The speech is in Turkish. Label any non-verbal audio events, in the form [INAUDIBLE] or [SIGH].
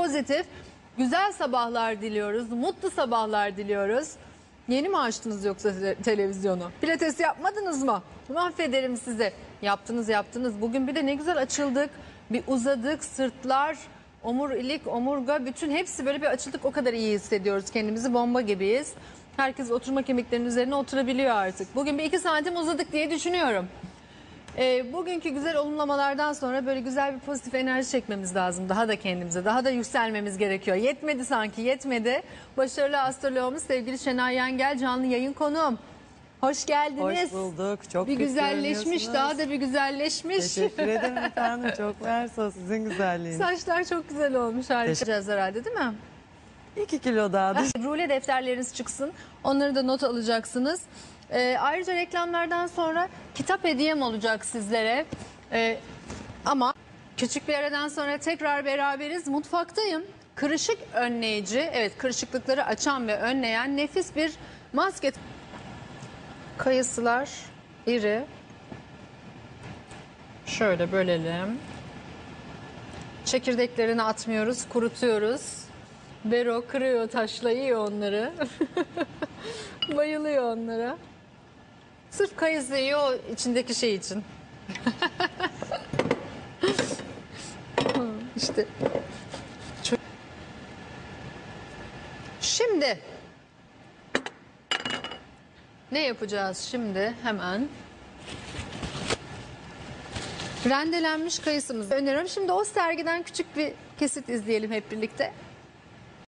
pozitif, güzel sabahlar diliyoruz. Mutlu sabahlar diliyoruz. Yeni mi açtınız yoksa te- televizyonu? Pilates yapmadınız mı? Mahvederim sizi. Yaptınız yaptınız. Bugün bir de ne güzel açıldık. Bir uzadık sırtlar, omurilik, omurga bütün hepsi böyle bir açıldık. O kadar iyi hissediyoruz kendimizi. Bomba gibiyiz. Herkes oturma kemiklerinin üzerine oturabiliyor artık. Bugün bir iki santim uzadık diye düşünüyorum. Ee, bugünkü güzel olumlamalardan sonra böyle güzel bir pozitif enerji çekmemiz lazım. Daha da kendimize, daha da yükselmemiz gerekiyor. Yetmedi sanki, yetmedi. Başarılı astroloğumuz sevgili Şenay Yengel canlı yayın konuğum. Hoş geldiniz. Hoş bulduk. Çok Bir güzelleşmiş, daha da bir güzelleşmiş. Teşekkür ederim [LAUGHS] efendim. Çok mersi sizin güzelliğiniz. Saçlar çok güzel olmuş harikacağız herhalde değil mi? İki kilo daha. Rule defterleriniz çıksın. Onları da not alacaksınız. Ee, ayrıca reklamlardan sonra kitap hediyem olacak sizlere. Ee, ama küçük bir aradan sonra tekrar beraberiz. Mutfaktayım. Kırışık önleyici, evet kırışıklıkları açan ve önleyen nefis bir maske. Kayısılar iri. Şöyle bölelim. Çekirdeklerini atmıyoruz, kurutuyoruz. Bero kırıyor, taşla yiyor onları. [LAUGHS] Bayılıyor onlara. Sırf kayısı yiyor o içindeki şey için. [LAUGHS] işte. Şimdi ne yapacağız şimdi hemen? Rendelenmiş kayısımızı öneriyorum. Şimdi o sergiden küçük bir kesit izleyelim hep birlikte.